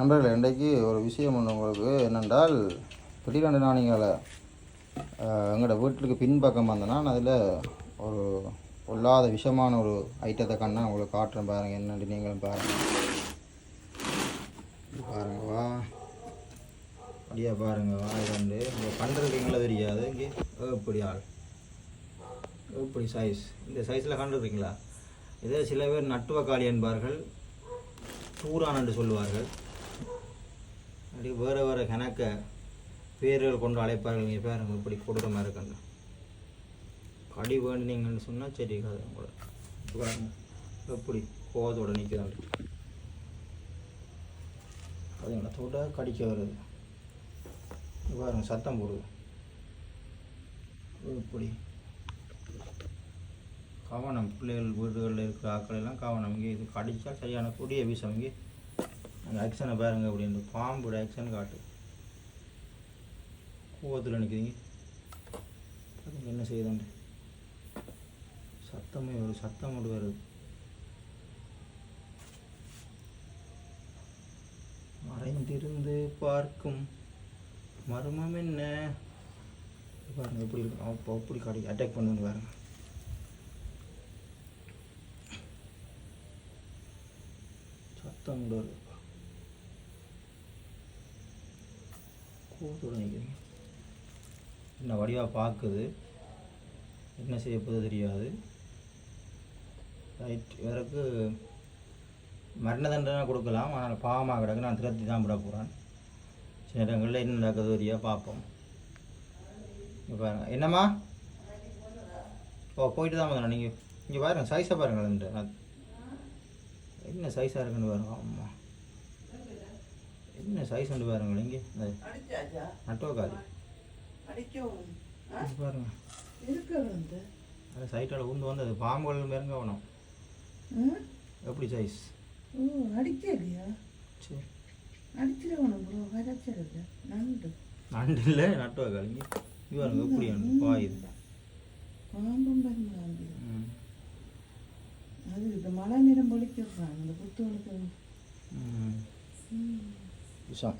நண்பர்கள் இன்றைக்கு ஒரு விஷயம் ஒன்று உங்களுக்கு என்னென்றால் திடீரென்று நான் நீங்கள் எங்களோட வீட்டுக்கு பின்பக்கம் வந்தேன்னா அதில் ஒரு பொல்லாத விஷமான ஒரு ஐட்டத்தை கண்ணா உங்களுக்கு காட்டுறேன் பாருங்கள் என்னென்னு நீங்களும் பாருங்கள் பாருங்கள் பாருங்க வா. அப்படியா பாருங்க வா இது வந்து. இங்கே கண்டிருக்கீங்களா தெரியாது. இங்கே எப்படி ஆள்? எப்படி சைஸ் இந்த சைஸில் கண்டுருக்கீங்களா? இதே சில பேர் நட்டுவக்காளி என்பார்கள் டூரான் என்று சொல்லுவார்கள். அப்படி வேறு வேறு கணக்க பேர்கள் கொண்டு அழைப்பார்கள். இங்கே பாருங்க இப்படி கொடூரமாக இருக்குங்க. கடி வேண்டினீங்கன்னு சொன்னால் சரி கதை கூட பாருங்க எப்படி கோவத்தோட நிற்கிறாங்க அதுங்களா தொட கடிக்க வருது. பாருங்க சத்தம் போடுது. இப்படி கவனம் பிள்ளைகள் வீடுகளில் இருக்கிற ஆட்கள் எல்லாம் கவனம். இங்கே இது கடிச்சா சரியான கொடிய விஷம் இங்கே அந்த ஆக்ஷனை பாருங்க அப்படின்னு பாம்போட ஆக்ஷன் காட்டு. கோவத்தில் நிற்கிறீங்க அதுங்க என்ன செய்யுதுண்டு சத்தமே ஒரு சத்தம் மட்டும் வருது. மறைந்திருந்து பார்க்கும் மர்மம் என்ன? பாருங்க எப்படி இருக்கு? அப்போ அப்படி கடி அட்டாக் பண்ணுன்னு பாருங்க. சத்தம் கூட வருது. கூத்தோட நிற்கிறீங்க என்ன வடிவாக பார்க்குது? என்ன செய்ய போகுது தெரியாது. ரைட் இவருக்கு மரண தண்டனை கொடுக்கலாம். ஆனால் பாவமாக கிடக்கு நான் திருத்தி தான் விட போகிறேன் சில இடங்களில் என்ன நடக்குது வரியா பார்ப்போம். இப்போ என்னம்மா? ஓ போயிட்டு தான் வந்தேன் நீங்கள் இங்கே பாருங்கள் சைஸை பாருங்கள் இந்த நான் என்ன சைஸாக இருக்குன்னு பாருங்க. ஆமாம் சைஸ் வந்து பாருங்க இங்கே அடிக்கவும் இங்க பாருங்க அது சைட்டால் உண்டு வந்தது பாம்புகள் மேருங்க வேணும்? எப்படி சைஸ் ஓ அடிக்கலையா சரி அடிச்சிடணும் ப்ரோ வரைச்சிருது நண்டு நண்டு இல்லை நட்டுவக்காளி இங்கே இங்கே பாருங்க எப்படி பாயுது பாம்பும் ம் அது இந்த மழை நேரம் பொழிக்கிறாங்க இந்த புத்து வளர்த்து ம் விஷம்